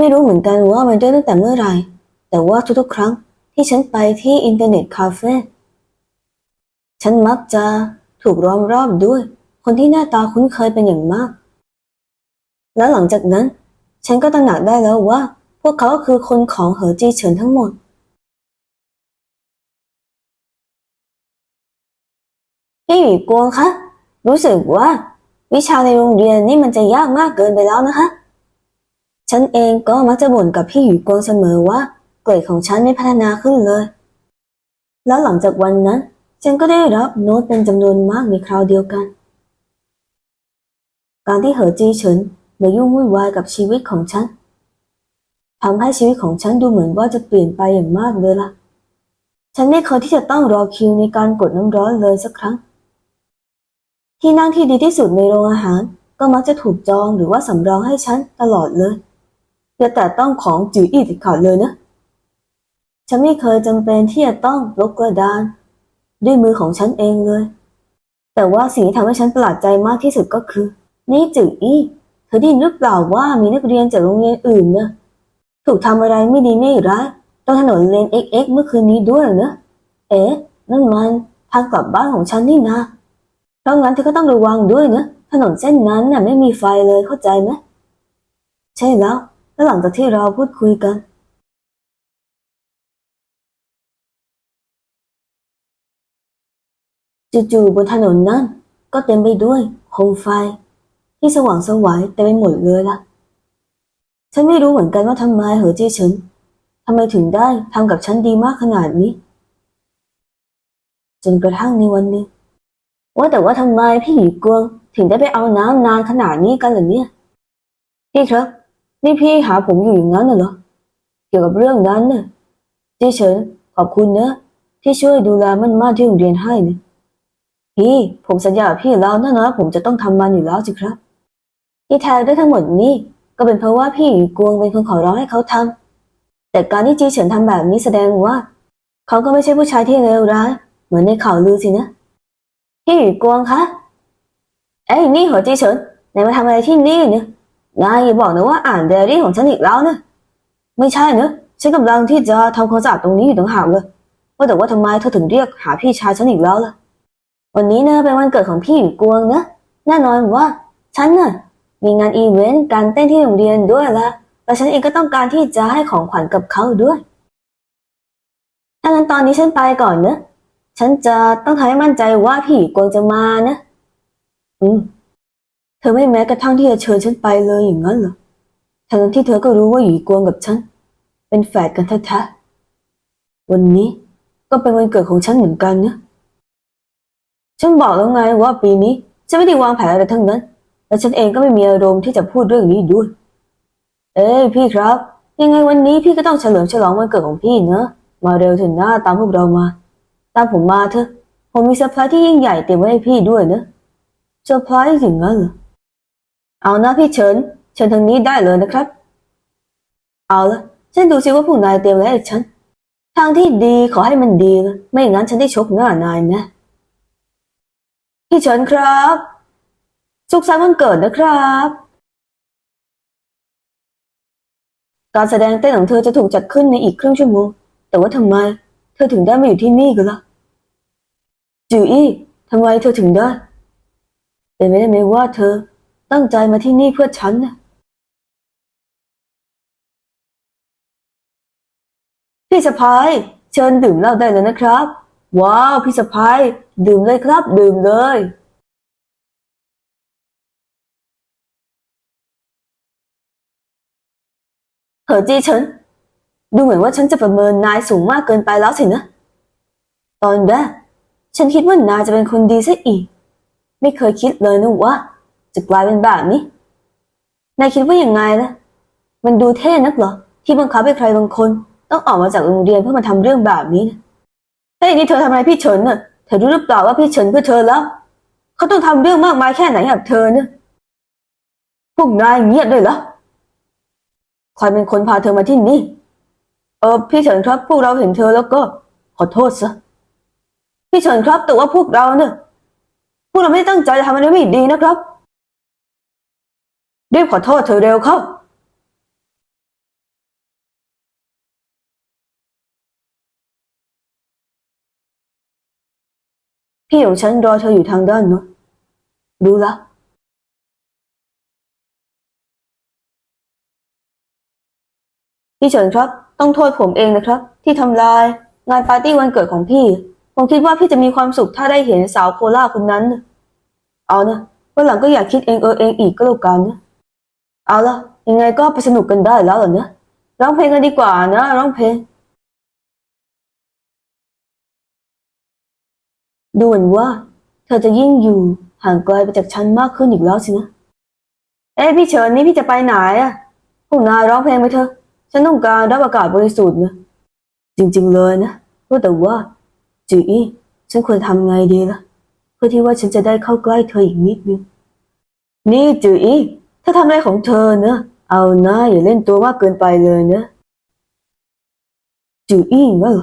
ไม่รู้เหมือนกันว่ามันเริ่มตั้งแต่เมื่อไหร่ แต่ว่าทุกๆ ครั้งที่ฉันไปที่อินเทอร์เน็ตคาเฟ่ ฉันมักจะถูกล้อมรอบด้วย คนที่หน้าตาคุ้นเคยเป็นอย่างมาก และหลังจากนั้น ฉันก็ตระหนักได้แล้วว่า พวกเขาคือคนของเหอจีเฉินทั้งหมด พี่หมีกวงคะ รู้สึกว่า วิชาในโรงเรียนนี่มันจะยากมากเกินไปแล้วนะคะ ฉันเองก็มักจะบ่นกับพี่หมีกวงเสมอว่าเกรดของฉันไม่พัฒนาขึ้นเลย แล้วหลังจากวันนั้น ฉันก็ได้รับโน้ตเป็นจำนวนมากในคราวเดียวกัน การที่เหอจีเฉินมายุ่งวุ่นวายกับชีวิตของฉันทำให้ชีวิตของฉันดูเหมือนว่าจะเปลี่ยนไปอย่างมากเลยล่ะ ฉันไม่เคยที่จะต้องรอคิวในการกดน้ำร้อนเลยสักครั้ง ที่นั่งที่ดีที่สุดในโรงอาหาร ก็มักจะถูกจองหรือว่าสำรองให้ฉันตลอดเลย อย่าแต่ต้องของจืออีติดขาดเลยนะ ฉันไม่เคยจำเป็นที่จะต้องลบกระดาน ด้วยมือของฉันเองเลย แต่ว่าสิ่งที่ทำให้ฉันประหลาดใจมากที่สุดก็คือ นี่จืออี้เธอได้ยินหรือเปล่าว่ามีนักเรียนจากโรงเรียนอื่นนะถูกทำอะไรไม่ดีไม่ร้ายตรงถนนเลน XX เมื่อคืนนี้ด้วยเนะเอ๊ะนั่นมันทางกลับบ้านของฉันนี่นะเพราะงั้นเธอก็ต้องระวังด้วยนะ ถนนเส้นนั้นน่ะไม่มีไฟเลยเข้าใจไหมใช่แล้ว แล้วหลังจากที่เราพูดคุยกันจู่ๆบนถนนนั้นก็เต็มไปด้วยโคมไฟ ที่สว่างสวายเต็มไปหมดเลยล่ะ ฉันไม่รู้เหมือนกันว่าทำไมเหอจีเฉินทำไมถึงได้ทำกับฉันดีมากขนาดนี้ จนกระทั่งในวันนึงว่าแต่ว่าทำไมพี่หยีกวง ถึงได้ไปเอาน้ำนานขนาดนี้กันหรอเนี่ย พี่ครับ นี่พี่หาผมอยู่อย่างนั้นน่ะเหรอ เกี่ยวกับเรื่องนั้นน่ะจีเฉินขอบคุณนะ ที่ช่วยดูแลมันมากที่โรงเรียนให้นะพี่ผมสัญญาพี่แล้วนะนะผมจะต้องทำมันอยู่แล้วสิครับ ที่แท้ได้ทั้งหมดนี้ ก็เป็นเพราะว่าพี่หยีกวงเป็นคนขอร้องให้เขาทำแต่การที่จีเฉินทำแบบนี้แสดงว่า เขาก็ไม่ใช่ผู้ชายที่เลวร้ายเหมือนในข่าวลือสินะพี่หยีกวงคะเอ้ยนี่เหรอจีเฉินนายมาทำอะไรที่นี่เนี่ย นายอย่าบอกนะว่าอ่านไดอารี่ของฉันอีกแล้วนะ ไม่ใช่นะฉันกำลังที่จะทำความสะอาดตรงนี้อยู่ต่างหากเลย ว่าแต่ว่าทำไมเธอถึงเรียกหาพี่ชายฉันอีกแล้วล่ะ วันนี้เนะเป็นวันเกิดของพี่หยีกวงนะ แน่นอนว่าฉันน่ะมีงานอีเวนต์การเต้นที่โรงเรียนด้วยละและฉันเองก็ต้องการที่จะให้ของขวัญกับเขาด้วยถ้างั้นตอนนี้ฉันไปก่อนนะ ฉันจะต้องทำให้มั่นใจว่าพี่กวงจะมานะ อืม เธอไม่แม้กระทั่งที่จะเชิญฉันไปเลยอย่างนั้นเหรอทั้งที่เธอก็รู้ว่าหยีกวงกับฉัน เป็นแฝดกันแท้ๆวันนี้ก็เป็นวันเกิดของฉันเหมือนกันนะฉันบอกแล้วไงว่าปีนี้ฉันไม่ได้วางแผนอะไรทั้งนั้น และฉันเองก็ไม่มีอารมณ์ที่จะพูดเรื่องนี้ด้วย เอ้ยพี่ครับ ยังไงวันนี้พี่ก็ต้องเฉลิมฉลองวันเกิดของพี่เนอะมาเร็วเถอะนะตามพวกเรามา ตามผมมาเถอะผมมีเซอร์ไพรส์ที่ยิ่งใหญ่เตรียมไว้ให้พี่ด้วยเนอะเซอร์ไพรส์อย่างนั้นเหรอ เอานะพี่เฉินเชิญทางนี้ได้เลยนะครับ เอาละฉันดูซิว่าผู้นายเตรียมไว้ให้ฉัน ทางที่ดีขอให้มันดีนะไม่อย่างนั้นฉันได้ชกหน้านายนะ พี่เฉินครับสุขสันต์วันเกิดนะครับ การแสดงเต้นของเธอจะถูกจัดขึ้นในอีกครึ่งชั่วโมง แต่ว่าทำไม เธอถึงได้มาอยู่ที่นี่กันล่ะจืออี้ทำไมเธอถึงได้เป็นไม่ได้ไหมว่าเธอ ตั้งใจมาที่นี่เพื่อฉันนะพี่สะพาย เชิญดื่มเหล้าได้เลยนะครับ ว้าว พี่สะพาย ดื่มเลยครับ ดื่มเลย เหอจีเฉินดูเหมือนว่าฉันจะประเมินนายสูงมากเกินไปแล้วสินะ ตอนแรกฉันคิดว่านายจะเป็นคนดีซะอีก ไม่เคยคิดเลยนะว่า จะกลายเป็นแบบนี้ นายคิดว่าอย่างไงล่ะ มันดูเท่นักเหรอ ที่บังคับให้ใครบางคน ต้องออกมาจากโรงเรียนเพื่อมาทำเรื่องแบบนี้นะเฮ้ยนี่เธอทำอะไรพี่เฉินน่ะ เธอรู้หรือเปล่าว่าพี่เฉินเพื่อเธอแล้ว เขาต้องทำเรื่องมากมายแค่ไหนกับเธอเนี่ยพวกนายเงียบเลยเหรอใครเป็นคนพาเธอมาที่นี่ เออพี่เฉินครับพวกเราเห็นเธอแล้วก็ ขอโทษซะ พี่เฉินครับแต่ว่าพวกเราเนี่ยพวกเราไม่ตั้งใจจะทำอะไรไม่ดีนะครับ รีบขอโทษเธอเร็วเข้า พี่ของฉันรอเธออยู่ทางด้านนู้นดูแล้พี่เฉินครับ ต้องโทษผมเองนะครับ ที่ทำลาย งานปาร์ตี้วันเกิดของพี่ ผมคิดว่าพี่จะมีความสุขถ้าได้เห็นสาวโคล่าคนนั้น เอานะวันหลังก็อย่าคิดเองเออเองอีกก็แล้วกันนะ เอาละยังไงก็ไปสนุกกันได้แล้วเหรอเนะร้องเพลงกันดีกว่านะร้องเพลงดูเหมือนว่า เธอจะยิ่งอยู่ห่างไกลไปจากฉันมากขึ้นอีกแล้วสินะ เอ้ยพี่เฉินนี่พี่จะไปไหนอะพวกนายร้องเพลงไปเถอะ ฉันต้องการรับอากาศบริสุทธิ์นะจริงๆเลยนะว่าแต่ว่าจืออี้ฉันควรทำไงดีล่ะ เพื่อที่ว่าฉันจะได้เข้าใกล้เธออีกนิดนึง นี่จืออี้ ถ้าทำอะไรของเธอเนะเอานะอย่าเล่นตัวมากเกินไปเลยนะจืออี้เนอะ